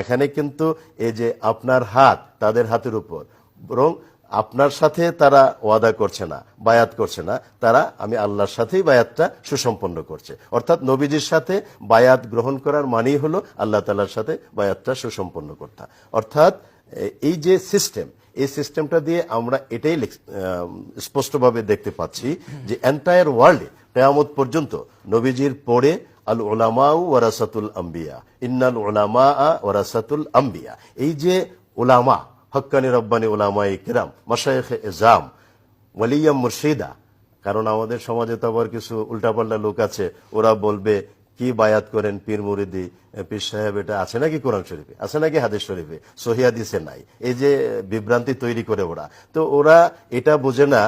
এখানে কিন্তু এই যে আপনার হাত, তাদের হাতের উপর, বরং আপনার সাথে তারা ওয়াদা করছে না, বায়াত করছে না, তারা, আমি আল্লাহর সাথেই বায়াতটা সুসম্পন্ন করছে। অর্থাৎ নবীজির সাথে বায়াত গ্রহণ করার মানেই হলো আল্লাহ তালার সাথে বায়াতটা সুসম্পন্ন করতা। অর্থাৎ, এই যে সিস্টেম, এই সিস্টেমটা দিয়ে আমরা এটাই স্পষ্টভাবে দেখতে পাচ্ছি যে এন্টায়ার ওয়ার্ল্ডে কেয়ামত পর্যন্ত নবীজির পরে আল ওলামাউ ওয়ারাসাতুল আম্বিয়া। ইন্নাল ওলামা ওয়ারাসাতুল আম্বিয়া। এই যে ওলামা হক্কানি রব্বানি ওলামাই কিরাম মাসায়েখ এজাম ওয়ালিয়াম মুর্শিদা, কারণ আমাদের সমাজে তো আবার কিছু উল্টাপাল্টা লোক আছে, ওরা বলবে, কি বায়াত করেন পীর মুরিদি? পীর সাহেব, এটা আছে নাকি কোরআন শরীফে? আছে নাকি হাদিস শরীফে? সহিয়াদিসে নাই। এই যে বিভ্রান্তি তৈরি করে ওরা। তো ওরা এটা বোঝে না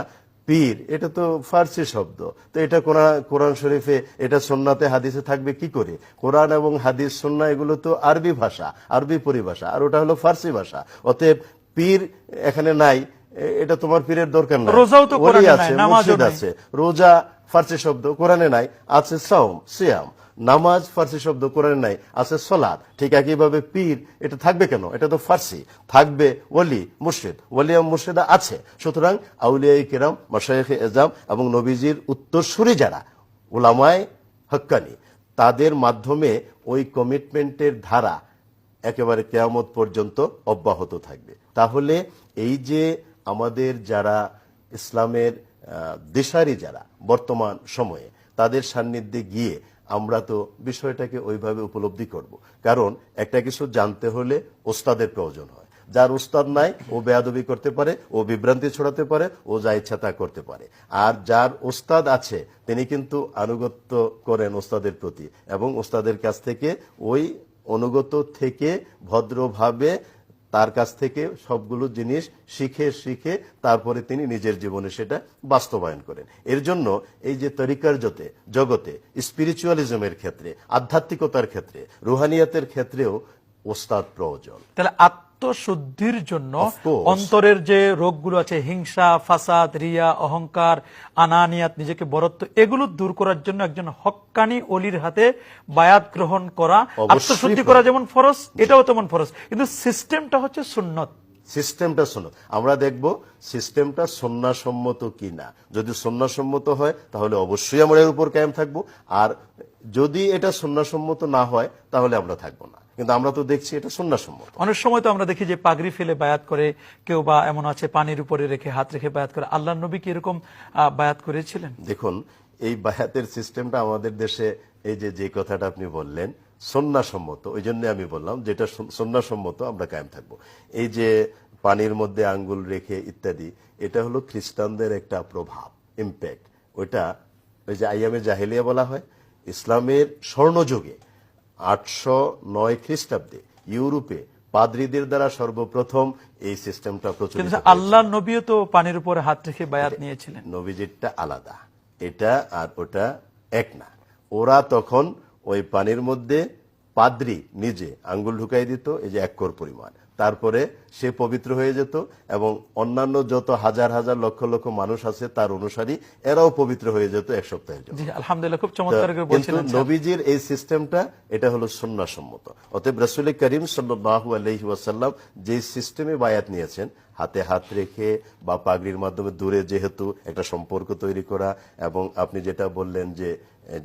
পীর এটা তো ফার্সি শব্দ। তো এটা কোরআন- কোরআন শরীফে এটা সন্নাতে হাদিসে থাকবে কি করে? কোরআন এবং হাদিস সন্না এগুলো তো আরবি ভাষা আরবি পরিভাষা আর ওটা হলো ফার্সি ভাষা। অতএব পীর এখানে নাই এটা তোমার পীরের দরকার নাই। রোজাও তো আছে মসজিদ আছে। রোজা ফার্সি শব্দ কোরআনে নাই আছে সাওম সিয়াম। নামাজ ফার্সি শব্দ কোরআনে নাই, আছে সলাদ ঠিক একইভাবে পীর, এটা থাকবে কেন? এটা তো ফার্সি। থাকবে ওলি, মুর্শিদ। ওলিয়াম মুর্শিদা আছে। সুতরাং আউলিয়াই কেরাম, মশাইখ এজাম এবং নবীজির উত্তরসূরি যারা ওলামায় হক্কানি, তাদের মাধ্যমে ওই কমিটমেন্টের ধারা একেবারে কেয়ামত পর্যন্ত অব্যাহত থাকবে। তাহলে এই যে আমাদের যারা ইসলামের দিশারি যারা বর্তমান সময়ে, তাদের সান্নিধ্যে গিয়ে আমরা তো বিষয়টাকে ওইভাবে উপলব্ধি করব। কারণ একটা কিছু জানতে হলে ওস্তাদের প্রয়োজন হয়। যার উস্তাদ নাই, ও বেয়াদবি করতে পারে, ও বিভ্রান্তি ছড়াতে পারে, ও যা ইচ্ছা তা করতে পারে। আর যার ওস্তাদ আছে, তিনি কিন্তু আনুগত্য করেন ওস্তাদের প্রতি এবং ওস্তাদের কাছ থেকে ওই অনুগত থেকে ভদ্রভাবে তার কাছ থেকে সবগুলো জিনিস শিখে শিখে তারপরে তিনি নিজের জীবনে সেটা বাস্তবায়ন করেন। এর জন্য এই যে তরিকার জতে, জগতে স্পিরিচুয়ালিজমের ক্ষেত্রে, আধ্যাত্মিকতার ক্ষেত্রে, রুহানিয়াতের ক্ষেত্রেও ওস্তাদ প্রয়োজন। তাহলে আত্মশুদ্ধির জন্য অন্তরের যে রোগগুলো আছে হিংসা ফাসাদ রিয়া অহংকার আনানিয়াত নিজেকে বরত্ব এগুলো দূর করার জন্য একজন হক্কানি অলির হাতে বায়াত গ্রহণ করা আত্মশুদ্ধি করা যেমন ফরজ এটাও তেমন ফরজ। কিন্তু সিস্টেমটা হচ্ছে সুন্নত। সিস্টেমটা শোনো আমরা দেখব সিস্টেমটা সন্ন্যাসম্মত কিনা। যদি সন্ন্যাসম্মত হয় তাহলে অবশ্যই আমরা এর উপর কায়েম থাকব। আর যদি এটা সন্ন্যাসম্মত না হয় তাহলে আমরা থাকব না। কিন্তু আমরা তো দেখছি এটা সন্ন্যাসম্মত অনেক সময় তো আমরা দেখি যে পাগড়ি ফেলে বায়াত করে কেউ বা এমন আছে পানির উপরে রেখে হাত রেখে বায়াত করে। আল্লাহ নবী কি এরকম বায়াত করেছিলেন? দেখুন এই বায়াতের সিস্টেমটা আমাদের দেশে এই যে যে কথাটা আপনি বললেন সন্ন্যাসম্মত ওই জন্য আমি বললাম যেটা সন্ন্যাসম্মত আমরা কায়েম থাকব। এই যে পানির মধ্যে আঙ্গুল রেখে ইত্যাদি এটা হলো খ্রিস্টানদের একটা প্রভাব ইম্প্যাক্ট ওইটা ওই যে আইয়ামে জাহেলিয়া বলা হয় ইসলামের স্বর্ণযুগে আটশো নয় খ্রিস্টাব্দে ইউরোপে পাদ্রীদের দ্বারা সর্বপ্রথম এই সিস্টেমটা প্রচলিত আল্লাহ নবীও তো পানির উপরে হাত রেখে বায়াত নিয়েছিলেন। নবীজিরটা আলাদা। এটা আর ওটা এক না। ওরা তখন ওই পানির মধ্যে পাদ্রি নিজে আঙ্গুল ঢুকাই দিত এই যে এক কর পরিমাণ। তারপরে সে পবিত্র হয়ে যেত এবং অন্যান্য যত হাজার হাজার লক্ষ লক্ষ মানুষ আছে তার অনুসারী এরাও পবিত্র হয়ে যেত এক সপ্তাহের জন্য। আলহামদুলিল্লাহ খুব চমৎকার করে কিন্তু নবীজির এই সিস্টেমটা এটা হলো সন্ন্যাসম্মত অতএব রসুল করিম সাল্লু আলহি ওয়াসাল্লাম যে সিস্টেমে বায়াত নিয়েছেন হাতে হাত রেখে বা পাগড়ির মাধ্যমে দূরে যেহেতু একটা সম্পর্ক তৈরি করা এবং আপনি যেটা বললেন যে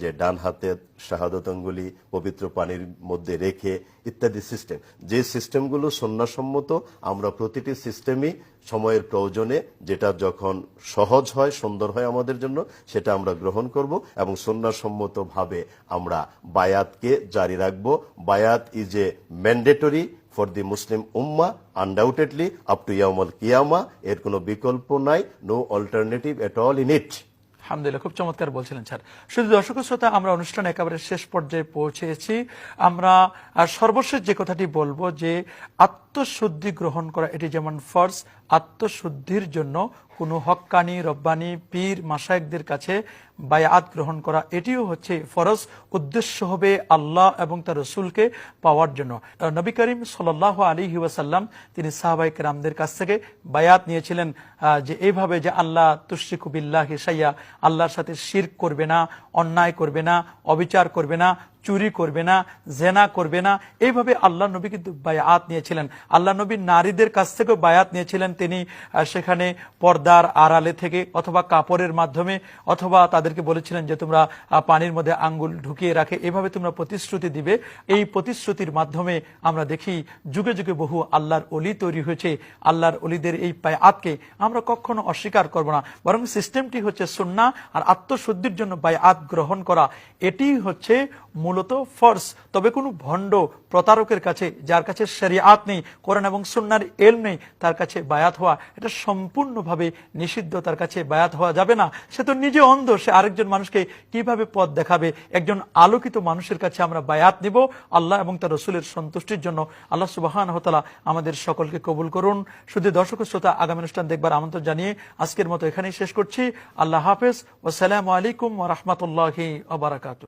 যে ডান হাতে শাহাদত অঙ্গুলি পবিত্র পানির মধ্যে রেখে ইত্যাদি সিস্টেম যে সিস্টেমগুলো সন্ন্যাসম্মত, আমরা প্রতিটি সিস্টেমই সময়ের প্রয়োজনে যেটা যখন সহজ হয়, সুন্দর হয় আমাদের জন্য, সেটা আমরা গ্রহণ করব এবং সন্ন্যাসম্মতভাবে আমরা বায়াতকে জারি রাখব। বায়াত is a mandatory for the Muslim Umma undoubtedly up to ইয়ামল কিয়ামা এর কোনো বিকল্প নাই no alternative at all in it আলহামদুলিল্লাহ, খুব চমৎকার বলছিলেন স্যার। শুধু দর্শক শ্রোতা, আমরা অনুষ্ঠান একেবারে শেষ পর্যায়ে পৌঁছেছি। আমরা সর্বশেষ যে কথাটি বলব যে আত্মশুদ্ধি গ্রহণ করা। এটি যেমন ফর্জ, আত্মশুদ্ধির জন্য কোনো হক্কানি, রব্বানি, পীর মাসায়েকদের কাছে বায়াত গ্রহণ করা। এটিও হচ্ছে ফরজ, উদ্দেশ্য হবে আল্লাহ এবং তার রসুলকে পাওয়ার জন্য। নবী করিম সাল্লাহ আলী ওয়াসাল্লাম তিনি সাহাবাইক রামদের কাছ থেকে বায়াত নিয়েছিলেন যে এইভাবে যে আল্লাহ তুশিকু বিল্লাহ সাইয়া আল্লাহর সাথে শির করবে না, অন্যায় করবে না, অবিচার করবে না চুরি করবে না, জেনা করবে না। এইভাবে আল্লাহ নবী কিন্তু বায়াত নিয়েছিলেন। আল্লাহ নবী নারীদের কাছ থেকেও বায়াত নিয়েছিলেন তিনি সেখানে পর্দার আড়ালে থেকে অথবা কাপড়ের মাধ্যমে, অথবা তাদেরকে বলেছিলেন যে তোমরা পানির মধ্যে আঙ্গুল ঢুকিয়ে রাখে। এভাবে তোমরা প্রতিশ্রুতি দিবে। এই প্রতিশ্রুতির মাধ্যমে আমরা দেখি, যুগে যুগে বহু আল্লাহর অলি তৈরি হয়েছে। আল্লাহর অলিদের এই বায়াতকে আমরা কখনো অস্বীকার করব না। বরং সিস্টেমটি হচ্ছে সুন্না আর আত্মশুদ্ধির জন্য বায়াত গ্রহণ করা। এটি হচ্ছে মূলত ফর্স। তবে কোনো ভণ্ড প্রতারকের কাছে, যার কাছে শরিয়াত নেই, কোরআন এবং সুন্নার এল নেই, তার কাছে বায়াত হওয়া, এটা সম্পূর্ণভাবে নিষিদ্ধ, তার কাছে বায়াত হওয়া যাবে না। সে তো নিজে অন্ধ, সে আরেকজন মানুষকে কীভাবে পথ দেখাবে? একজন আলোকিত মানুষের কাছে আমরা বায়াত নিব, আল্লাহ এবং তার রসুলের সন্তুষ্টির জন্য। আল্লাহ সুবাহান হতালা আমাদের সকলকে কবুল করুন। শুধু দর্শক শ্রোতা, আগামী অনুষ্ঠান দেখবার আমন্ত্রণ জানিয়ে আজকের মতো এখানেই শেষ করছি। আল্লাহ হাফেজ। ওসালাম আলাইকুম রহমতুল্লাহি আবরাকাত